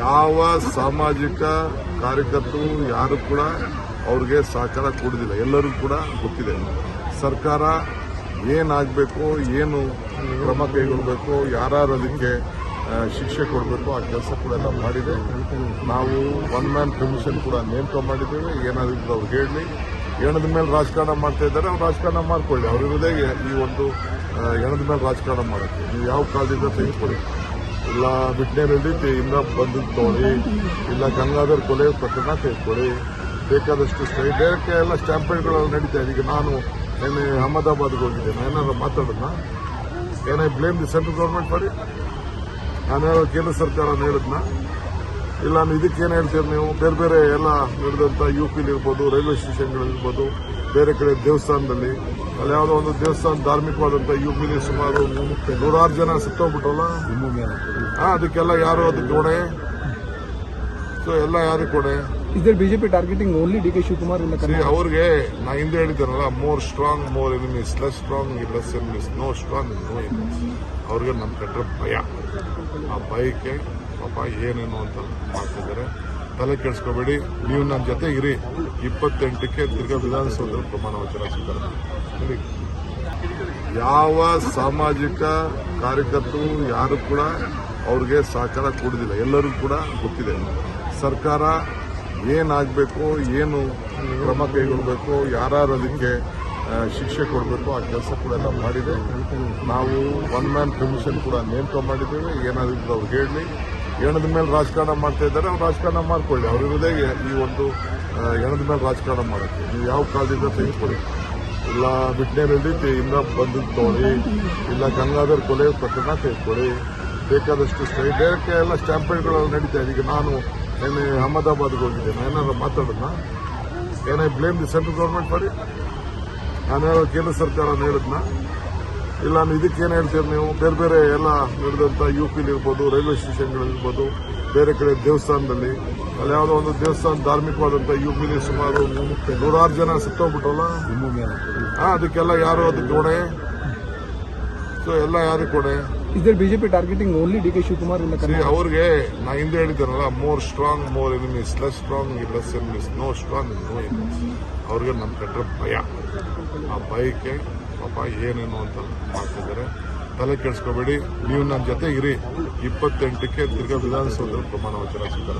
ಯಾವ ಸಾಮಾಜಿಕ ಕಾರ್ಯಕರ್ತರು ಯಾರು ಕೂಡ ಅವ್ರಿಗೆ ಸಹಕಾರ ಕೊಡೋದಿಲ್ಲ. ಎಲ್ಲರಿಗೂ ಕೂಡ ಗೊತ್ತಿದೆ. ಸರ್ಕಾರ ಏನಾಗಬೇಕು, ಏನು ಕ್ರಮ ಕೈಗೊಳ್ಳಬೇಕು ಯಾರು ಅದಕ್ಕೆ ಶಿಕ್ಷೆ ಕೊಡಬೇಕು, ಆ ಕೆಲಸ ಕೂಡ ಎಲ್ಲ ಮಾಡಿದೆ. ನಾವು ಒನ್ ಮ್ಯಾನ್ ಕಮಿಷನ್ ಕೂಡ ನೇಮಕ ಮಾಡಿದ್ದೇವೆ. ಏನಾದ್ರು ಅವ್ರು ಹೇಳಿ, ಹೆಣದ ಮೇಲೆ ರಾಜಕಾರಣ ಮಾಡ್ತಾ ಇದ್ದಾರೆ, ಅವ್ರು ರಾಜಕಾರಣ ಮಾಡ್ಕೊಳ್ಳಿ. ಅವ್ರ ಈ ಒಂದು ಹೆಣದ ಮೇಲೆ ರಾಜಕಾರಣ ಮಾಡೋಕ್ಕೆ. ನೀವು ಯಾವ ಕಾಲದಿಂದ ತೆಗೆದುಕೊಳ್ಳಿ? ಇಲ್ಲ ಬಿಟ್ನೇ ರೆಡ್ಡಿ ಇಂದ ಬಂದಿದ್ದು ತಗೊಳ್ಳಿ ಇಲ್ಲ, ಗಂಗಾಧರ್ ಕೊಲೆ ಪ್ರಕರಣ ತೆಗೆದುಕೊಳ್ಳಿ ಬೇಕಾದಷ್ಟು ಸ್ಟೇ- ಡೈರೆಕ್ಟ್ ಎಲ್ಲ ಸ್ಟ್ಯಾಂಪೇಡ್ಗಳು ನಡೀತಾ ಇದೆ. ಈಗ ನಾನು ನಿನ್ನೆ ಅಹಮದಾಬಾದ್ಗೆ ಹೋಗಿದ್ದೆ ನಾನು ಏನಾದ್ರು ಮಾತಾಡೋಣ ಏನೇ ಬ್ಲೇಮ್ ದಿ ಸೆಂಟ್ರಲ್ ಗೌರ್ಮೆಂಟ್ ಮಾಡಿ? ನಾನು ಕೇಂದ್ರ ಸರ್ಕಾರ ಹೇಳಿದ್ನ ಇಲ್ಲ ಇದಕ್ಕೇನು ಹೇಳ್ತೀರಿ ನೀವು? ಬೇರೆ ಬೇರೆ ಎಲ್ಲ ನಡೆದಂಥ ಯು ಪಿಲಿರ್ಬೋದು ರೈಲ್ವೆ ಸ್ಟೇಷನ್ಗಳಿರ್ಬೋದು ಬೇರೆ ಕಡೆ ದೇವಸ್ಥಾನದಲ್ಲಿ. ಅಲ್ಲಿ ಯಾವುದೋ ಒಂದು ದೇವಸ್ಥಾನ ಧಾರ್ಮಿಕವಾದಂಥ ಯು ಪಿಲಿ ಸುಮಾರು ನೂರಾರು ಜನ ಸತ್ತೋಗ್ಬಿಟ್ರಲ್ಲ? ಹಾಂ ಅದಕ್ಕೆಲ್ಲ ಯಾರು ಅದಕ್ಕೆ ಹೊಣೆ? ಸೊ ಎಲ್ಲ ಯಾರಿಗೆ ಕೊಡೆ Is BJP targeting only D K See, country? ಅವ್ರಿಗೆ ನಾ ಹಿಂದೆ ಹೇಳಿದ್ದಾರಲ್ಲ more strong more enemies less strong less enemies no strong no enemies ಅವ್ರಿಗೆ ನಮ್ಮ ಕಂಡ್ರೆ ಭಯ. ಆ ಭಯಕ್ಕೆ ಪಾಪ ಏನೇನು ಅಂತ ಮಾಡ್ತಿದ್ದಾರೆ. ತಲೆ ಕೆಡಿಸ್ಕೋಬೇಡಿ. ನೀವು ನನ್ನ ಜೊತೆ ಇರಿ. ಇಪ್ಪತ್ತೆಂಟಕ್ಕೆ ತಿರ್ಗಾ ವಿಧಾನಸೌಧದಲ್ಲಿ ಪ್ರಮಾಣ ವಚನ ಸ್ವೀಕಾರ. ಯಾವ ಸಾಮಾಜಿಕ ಕಾರ್ಯಕರ್ತರು ಯಾರು ಕೂಡ ಅವ್ರಿಗೆ ಸಹಕಾರ ಕೊಡುದಿಲ್ಲ. ಎಲ್ಲರಿಗೂ ಕೂಡ ಗೊತ್ತಿದೆ. ಸರ್ಕಾರ ಏನಾಗಬೇಕು, ಏನು ಕ್ರಮ ಕೈಗೊಳ್ಳಬೇಕು ಯಾರು ಅದಕ್ಕೆ ಶಿಕ್ಷೆ ಕೊಡಬೇಕು, ಆ ಕೆಲಸ ಕೂಡ ಎಲ್ಲ ಮಾಡಿದೆ. ನಾವು ಒನ್ ಮ್ಯಾನ್ ಕಮಿಷನ್ ಕೂಡ ನೇಮಕ ಮಾಡಿದ್ದೇವೆ. ಏನಾದ್ರು ಅವ್ರು ಹೇಳಲಿ ಹೆಣದ ಮೇಲೆ ರಾಜಕಾರಣ ಮಾಡ್ತಾ ಇದ್ದಾರೆ, ಅವ್ರು ರಾಜಕಾರಣ ಮಾಡ್ಕೊಳ್ಳಿ. ಅವ್ರ ಇರೋದೇ ಈ ಒಂದು ಹೆಣದ ಮೇಲೆ ರಾಜಕಾರಣ ಮಾಡುತ್ತೆ ನೀವು ಯಾವ ಕಾಲದಿಂದ ತೆಗೆದುಕೊಳ್ಳಿ ಇಲ್ಲ ಬಿಟ್ನೆ ರೆಡ್ಡಿ ಇಂದ ಬಂದು ತಗೊಳ್ಳಿ ಇಲ್ಲ ಗಂಗಾಧರ್ ಕೊಲೆ ಪ್ರಕರಣ ತೆಗೆದುಕೊಳ್ಳಿ ಬೇಕಾದಷ್ಟು ಸ್ಟೈ ಡೈರೆಕ್ಟ್ ಎಲ್ಲ ಸ್ಟ್ಯಾಂಪೇಡ್ಗಳೆಲ್ಲ ನಡೀತಾ ಇದೆ. ಈಗ ನಾನು ನಿನ್ನೆ ಅಹಮದಾಬಾದ್ಗೆ ಹೋಗಿದ್ದೆ. ನಾನು ಏನಾದ್ರು ಮಾತಾಡೋಣ ಏನೇ ಬ್ಲೇಮ್ ದಿ ಸೆಂಟ್ರಲ್ ಗೌರ್ಮೆಂಟ್ ಮಾಡಿ? ನಾನು ಹೇಳೋ ಕೇಂದ್ರ ಸರ್ಕಾರ ಹೇಳಿದ್ನ? ಇಲ್ಲ ನಾನು ಇದಕ್ಕೇನು ಹೇಳ್ತೀರಿ ನೀವು? ಬೇರೆ ಬೇರೆ ಎಲ್ಲ ನಡೆದಂಥ ಯು ಪಿಲಿ ಇರ್ಬೋದು ರೈಲ್ವೆ ಸ್ಟೇಷನ್ಗಳಿರ್ಬೋದು ಬೇರೆ ಕಡೆ ದೇವಸ್ಥಾನದಲ್ಲಿ ಅಲ್ಲಿ ಯಾವುದೋ ಒಂದು ದೇವಸ್ಥಾನ ಧಾರ್ಮಿಕವಾದಂಥ ಯು ಪಿಲಿ ಸುಮಾರು ನೂರಾರು ಜನ ಸತ್ತೋಗ್ಬಿಟ್ರಲ್ಲ? ಹಾಂ ಅದಕ್ಕೆಲ್ಲ ಯಾರು ಅದಕ್ಕೆ ಹೊಣೆ? ಸೊ ಎಲ್ಲ ಯಾರಿಗೆ ಹೊಣೆ? Is BJP targeting only D K country? ಅವ್ರಿಗೆ ನಾ ಹಿಂದೆ ಹೇಳಿದ್ದಾರಲ್ಲ more strong more enemies less strong less enemies no strong no enemies ಅವ್ರಿಗೆ ನಮ್ಮ ಕಂಡ್ರೆ ಭಯ. ಆ ಭಯಕ್ಕೆ ಪಾಪ ಏನೇನು ಅಂತ ಮಾಡ್ತಿದ್ದಾರೆ. ತಲೆ ಕೆಡಿಸ್ಕೋಬೇಡಿ. ನೀವು ನನ್ನ ಜೊತೆ ಇರಿ. ಇಪ್ಪತ್ತೆಂಟಕ್ಕೆ ತಿರ್ಗಾ ವಿಧಾನಸೌಧ ಪ್ರಮಾಣ ವಚನ ಸ್ವೀಕಾರ.